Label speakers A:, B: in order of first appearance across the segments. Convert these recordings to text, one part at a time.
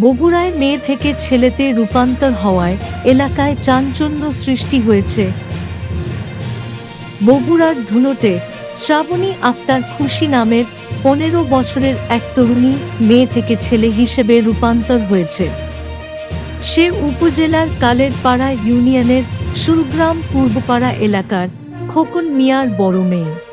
A: বগুড়ায় মেয়ে থেকে ছেলেতে রূপান্তর হওয়ায় এলাকায় চাঞ্চল্য সৃষ্টি হয়েছে। বগুড়ার ধুলোটে শ্রাবণী আক্তার খুশি নামের পনেরো বছরের এক তরুণী মেয়ে থেকে ছেলে হিসেবে রূপান্তর হয়েছে। সে উপজেলার কালের পাড়া ইউনিয়নের সুরগ্রাম পূর্বপাড়া এলাকার খোকন মিয়ার বড় মেয়ে।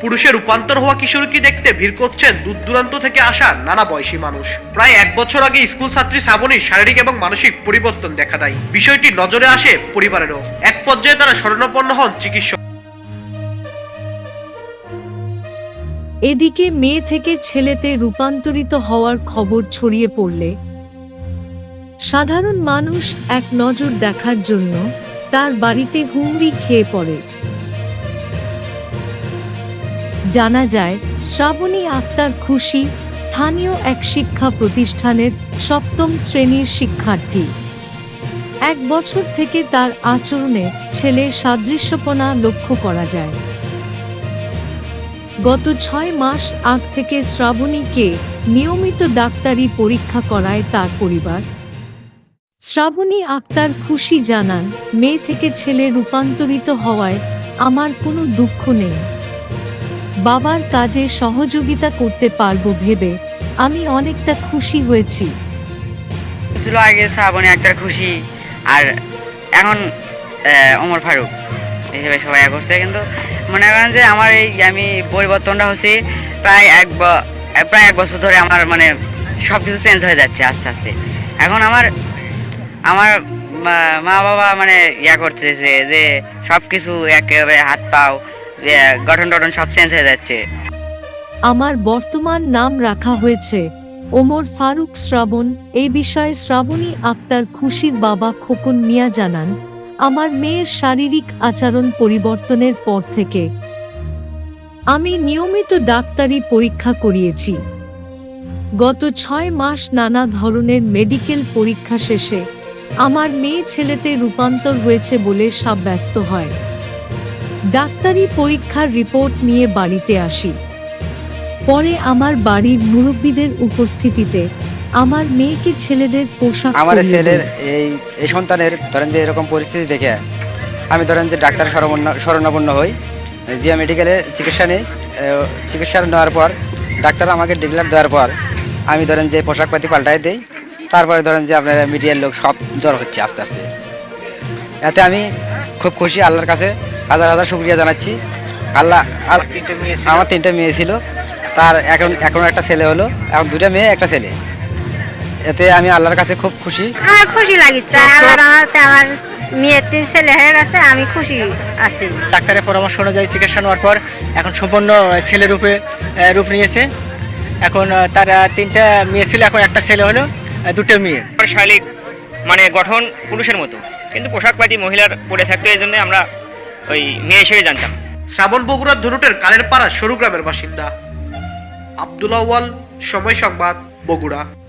B: পুরুষের রূপান্তর হওয়া কিশোরীকে দেখতে ভিড় করছেন দূর দূরান্ত থেকে আসা নানা বয়সী মানুষ। প্রায় এক বছর আগে স্কুল ছাত্রী শ্রাবণীর শারীরিক এবং মানসিক পরিবর্তন দেখা দেয়। বিষয়টি নজরে আসে পরিবারেরও। এক পর্যায়ে তারা শরণাপন্ন হন চিকিৎসক।
A: এদিকে মেয়ে থেকে ছেলেতে রূপান্তরিত হওয়ার খবর ছড়িয়ে পড়লে সাধারণ মানুষ এক নজর দেখার জন্য তার বাড়িতে হুমড়ি খেয়ে পড়ে। জানা যায়, শ্রাবণী আক্তার খুশি স্থানীয় এক শিক্ষা প্রতিষ্ঠানের সপ্তম শ্রেণির শিক্ষার্থী। এক বছর থেকে তার আচরণে ছেলের সাদৃশ্যপনা লক্ষ্য করা যায়। গত ছয় মাস আগ থেকে শ্রাবণীকে নিয়মিত ডাক্তারি পরীক্ষা করায় তার পরিবার। শ্রাবণী আক্তার খুশি জানান, মেয়ে থেকে ছেলে রূপান্তরিত হওয়ায় আমার কোনো দুঃখ নেই। বাবার কাজে সহযোগিতা করতে পারব ভেবে আমি অনেকটা খুশি হয়েছি।
C: ছিল আগে শ্রাবণী, আক্তার খুশি, আর এখন ওমর ফারুক হিসেবে সবাই করছে। কিন্তু মনে করেন যে আমার এই আমি পরিবর্তনটা হচ্ছে, প্রায় এক প্রায় এক বছর ধরে আমার মানে সব কিছু চেঞ্জ হয়ে যাচ্ছে আস্তে আস্তে। এখন আমার আমার মা- বাবা মানে ইয়া করতেছে যে সব কিছু একেবারে হাত পাও গঠন টঠন সব চেঞ্জ হয়ে যাচ্ছে।
A: আমার বর্তমান নাম রাখা হয়েছে ওমর ফারুক শ্রাবণ। এই বিষয়ে শ্রাবণী আক্তার খুশির বাবা খোকন মিয়া জানান, আমার মেয়ের শারীরিক আচরণ পরিবর্তনের পর থেকে আমি নিয়মিত ডাক্তারি পরীক্ষা করিয়েছি। গত ছয় মাস নানা ধরনের মেডিকেল পরীক্ষা শেষে আমার মেয়ে ছেলেতে রূপান্তর হয়েছে বলে সাব্যস্ত হয়। ডাক্তারি পরীক্ষার রিপোর্ট নিয়ে বাড়িতে আসি। পরে আমার বাড়ির মুরব্বীদের উপস্থিতিতে আমার মেয়েকে ছেলেদের পোশাক
D: আমার ছেলের এই এই সন্তানের ধরেন যে এরকম পরিস্থিতি দেখে আমি ধরেন যে ডাক্তার শরণাপন্ন হই। জিয়া মেডিকেলে চিকিৎসা নিই চিকিৎসা নেওয়ার পর ডাক্তার আমাকে ডিক্লার দেওয়ার পর আমি ধরেন যে পোশাকপাতি পাল্টাই দিই। তারপরে ধরেন যে আপনার মিডিয়ার লোক সব জ্বর হচ্ছে আস্তে আস্তে। এতে আমি খুব খুশি আল্লাহর কাছে। হাজার হাজার শুক্রিয়া জানাচ্ছি। আল্লাহ আল- আমার তিনটে মেয়ে ছিল। তার এখন এখন একটা ছেলে হলো। এখন দুটা মেয়ে একটা ছেলে। এতে আমি আল্লাহর কাছে খুব খুশি।
E: আমার খুশি লাগিচ্ছে। আল্লাহ রহমতে আমার মেয়েতে ছেলে হয়ে গেছে আমি খুশি আছি।
F: ডাক্তারের পরামর্শ অনুযায়ী চিকিৎসা নেওয়ার পর এখন সম্পূর্ণ ছেলে রূপে রূপ নিয়েছে। এখন তার তিনটা মেয়ে ছিল এখন একটা ছেলে হলো দুটো মেয়ে।
G: শারীরিক মানে গঠন পুরুষের মতো। কিন্তু পোশাক পাতি মহিলার পরে থাকতো এই জন্য আমরা ওই মেয়ে হিসেবে জানতাম।
B: শ্রাবণ বগুড়ার কালের পাড়া সরু গ্রামের বাসিন্দা। আব্দুল আউয়াল, সময় সংবাদ, বগুড়া।